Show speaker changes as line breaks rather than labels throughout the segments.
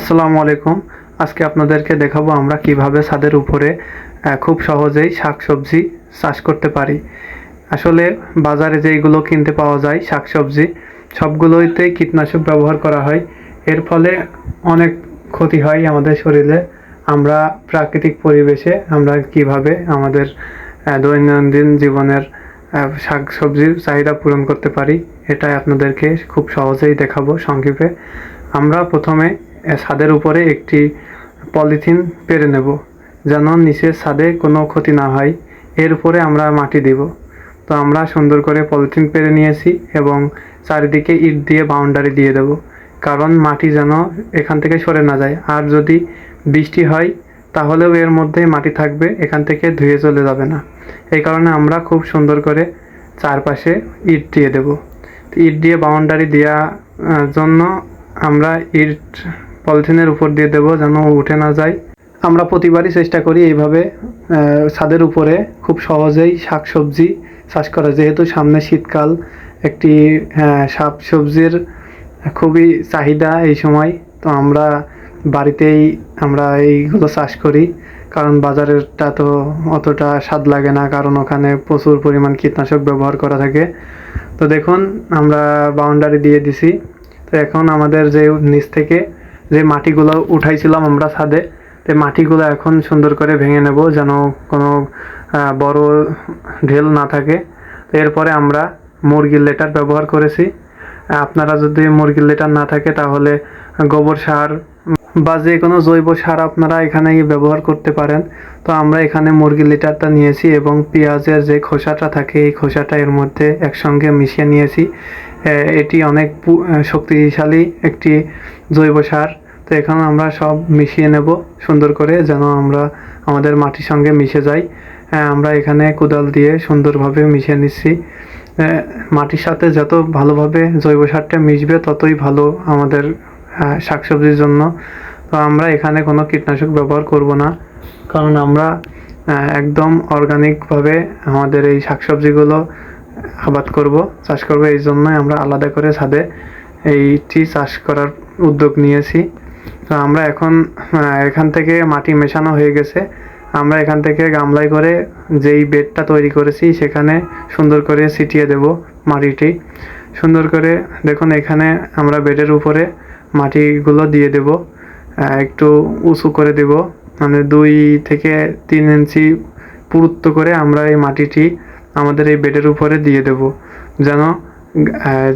আসসালামু আলাইকুম। আজকে আপনাদেরকে দেখাবো আমরা কীভাবে ছাদের উপরে খুব সহজেই শাকসবজি চাষ করতে পারি। আসলে বাজারে যেইগুলো কিনতে পাওয়া যায় শাকসবজি সবগুলোইতেই কীটনাশক ব্যবহার করা হয়। এর ফলে অনেক ক্ষতি হয় আমাদের শরীরে। আমরা প্রাকৃতিক পরিবেশে আমরা কীভাবে আমাদের দৈনন্দিন জীবনের আহ, শাকসবজির চাহিদা পূরণ করতে পারি এটাই আপনাদেরকে খুব সহজেই দেখাবো সংক্ষেপে। আমরা প্রথমে ছাদের উপরে একটি পলিথিন পেরে নেব, যেন নিচের ছাদে কোনো ক্ষতি না হয়। এর উপরে আমরা মাটি দিব। তো আমরা সুন্দর করে পলিথিন পেরে নিয়েছি এবং চারিদিকে ইট দিয়ে বাউন্ডারি দিয়ে দেব, কারণ মাটি যেন এখান থেকে সরে না যায়। আর যদি বৃষ্টি হয়, তাহলেও এর মধ্যে মাটি থাকবে, এখান থেকে ধুয়ে চলে যাবে না। এই কারণে আমরা খুব সুন্দর করে চারপাশে ইট দিয়ে দেব। ইট দিয়ে বাউন্ডারি দেওয়ার জন্য আমরা ইট পলিথিনের উপর দিয়ে দেবো যেন উঠে না যায়। আমরা প্রতিবারই চেষ্টা করি এইভাবে ছাদের উপরে খুব সহজেই শাকসবজি চাষ করা। যেহেতু সামনে শীতকাল, একটি শাক সবজির খুবই চাহিদা এই সময়। তো আমরা বাড়িতেই আমরা এইগুলো চাষ করি, কারণ বাজারেরটা তো অতটা স্বাদ লাগে না, কারণ ওখানে প্রচুর পরিমাণ কীটনাশক ব্যবহার করা থাকে। তো দেখুন, আমরা বাউন্ডারি দিয়ে দিছি। তো এখন আমাদের যে নিচ থেকে যে মাটিগুলো উঠাইছিলাম আমরা ছাদে, তো মাটিগুলো এখন সুন্দর করে ভেঙে নেব যেন কোনো বড় ঢেল না থাকে। তো এরপরে আমরা মুরগির লেটার ব্যবহার করেছি। আপনারা যদি মুরগির লেটার না থাকে তাহলে গোবর সার বা যে কোনো জৈব সার আপনারা এখানে ব্যবহার করতে পারেন। তো আমরা এখানে মুরগির লিটারটা নিয়েছি এবং পেঁয়াজের যে খোসাটা থাকে, এই খোসাটা এর মধ্যে একসঙ্গে মিশিয়ে নিয়েছি। এটি অনেক শক্তিশালী একটি জৈব সার। তো এখানে আমরা সব মিশিয়ে নেব সুন্দর করে যেন আমরা আমাদের মাটির সঙ্গে মিশে যাই। আমরা এখানে কোদাল দিয়ে সুন্দরভাবে মিশিয়ে নিচ্ছি। মাটির সাথে যত ভালোভাবে জৈব সারটা মিশবে ততই ভালো আমাদের শাকসবজির জন্য। তো আমরা এখানে কোনো কীটনাশক ব্যবহার করব না। কারণ আমরা একদম অর্গানিকভাবে আমাদের এই শাকসবজিগুলো আবাদ করব, চাষ করব, এই জন্যই আমরা আলাদা করে ছাদে এইটি চাষ করার উদ্যোগ নিয়েছি। তো আমরা এখন এখান থেকে মাটি মেশানো হয়ে গেছে। আমরা এখান থেকে গামলায় করে যেই বেডটা তৈরি করেছি, সেখানে সুন্দর করে ছিটিয়ে দেব মাটিটি। সুন্দর করে দেখুন, এখানে আমরা বেডের উপরে মাটিগুলো দিয়ে দেব একটু উঁচু করে দেব। মানে দুই থেকে তিন ইঞ্চি পুরুত্ব করে আমরা এই মাটিটি আমাদের এই বেডের উপরে দিয়ে দেব। যেন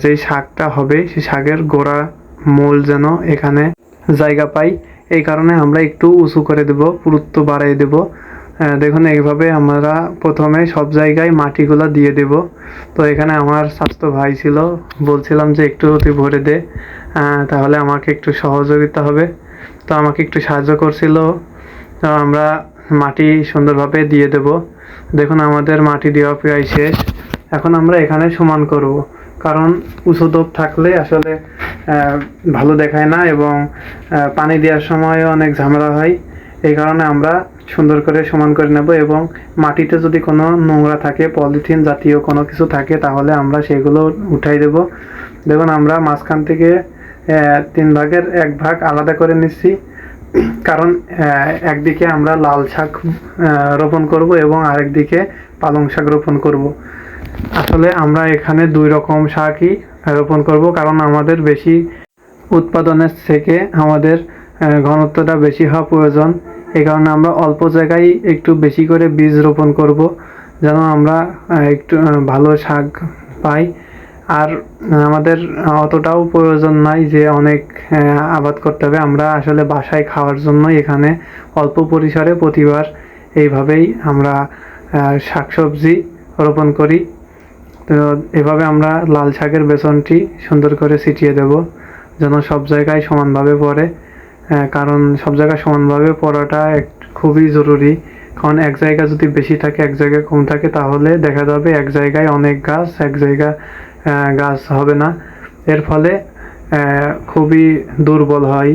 যেই শাকটা হবে, সেই শাকের গোড়া মূল যেন এখানে জায়গা পাই। এই কারণে আমরা একটু উঁচু করে দেব, পুরুত্ব বাড়াই দেব। দেখুন, এইভাবে আমরা প্রথমে সব জায়গায় মাটিগুলো দিয়ে দেব। তো এখানে আমার স্বাস্থ্য ভাই ছিল, বলছিলাম যে একটু তুই ভরে দে তাহলে আমাকে একটু সহযোগিতা হবে। তো আমাকে একটু সাহায্য করছিল। তো আমরা মাটি সুন্দরভাবে দিয়ে দেব। দেখুন, আমাদের মাটি দেওয়া প্রায় শেষ। এখন আমরা এখানে সমান করব। কারণ উঁচু দোপ থাকলে আসলে ভালো দেখায় না এবং পানি দেওয়ার সময়ও অনেক ঝামেলা হয়। এই কারণে আমরা সুন্দর করে সমান করে নেব এবং মাটিতে যদি কোনো নোংরা থাকে, পলিথিন জাতীয় কোনো কিছু থাকে, তাহলে আমরা সেগুলো উঠাই দেব। দেখুন, আমরা মাঝখান থেকে তিন ভাগের এক ভাগ আলাদা করে নিচ্ছি। কারণ একদিকে আমরা লাল শাক রোপণ করব এবং আরেকদিকে পালং শাক রোপণ করব। আসলে আমরা এখানে দুই রকম শাকই রোপণ করব, কারণ আমাদের বেশি উৎপাদনের থেকে আমাদের ঘনত্বটা বেশি হওয়া প্রয়োজন। এই কারণে আমরা অল্প জায়গায় একটু বেশি করে বীজ রোপণ করব, যেন আমরা একটু ভালো শাক পাই। আর আমাদের অতটাও প্রয়োজন নাই যে অনেক আবাদ করতে হবে। আমরা আসলে বাসায় খাওয়ার জন্য এখানে অল্প পরিসরে প্রতিবার এইভাবেই আমরা শাকসবজি রোপণ করি। তো এভাবে আমরা লাল শাকের বেসনটি সুন্দর করে ছিটিয়ে দেব যেন সব জায়গায় সমানভাবে পড়ে। কারণ সব জায়গায় সমানভাবে পড়াটা এক খুবই জরুরি। কারণ এক জায়গা যদি বেশি থাকে এক জায়গায় কম থাকে তাহলে দেখা যাবে এক জায়গায় অনেক গাছ এক জায়গায় আহ, গাছ হবে না। এর ফলে খুবই দুর্বল হয়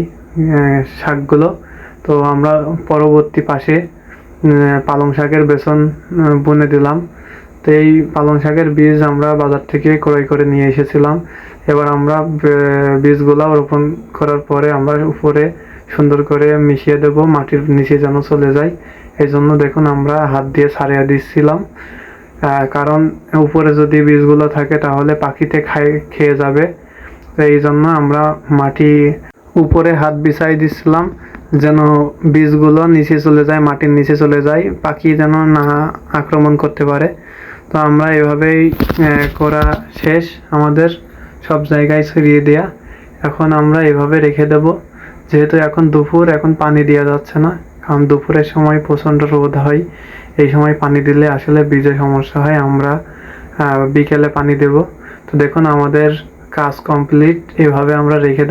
শাকগুলো। তো আমরা পরবর্তী পাশে পালং শাকের বেসন বুনে দিলাম। তো এই পালং শাকের বীজ আমরা বাজার থেকে ক্রয় করে নিয়ে এসেছিলাম। এবার আমরা বীজগুলা রোপণ করার পরে আমরা উপরে সুন্দর করে মিশিয়ে দেব, মাটির নিচে যেন চলে যায়। এই জন্য দেখুন আমরা হাত দিয়ে ছাড়িয়ে দিচ্ছিলাম। কারণ উপরে যদি বীজগুলো থাকে তাহলে পাখিতে খাই, খেয়ে যাবে। তো এই জন্য আমরা মাটি উপরে হাত বিছাই দিচ্ছিলাম যেন বীজগুলো নিচে চলে যায়, মাটির নিচে চলে যায়, পাখি যেন না আক্রমণ করতে পারে। তো আমরা এভাবেই করা শেষ। আমাদের সব জায়গায় ছড়িয়ে দেয়া। এখন আমরা এভাবে রেখে দেব। যেহেতু এখন দুপুর, এখন পানি দেওয়া যাচ্ছে না। কারণ দুপুরের সময় প্রচণ্ড রোদ হয়। এই সময় পানি দিলে আসলে বীজে সমস্যা হয়। আমরা বিকেলে পানি দেব। তো দেখুন, আমাদের কাজ কমপ্লিট এভাবে আমরা রেখে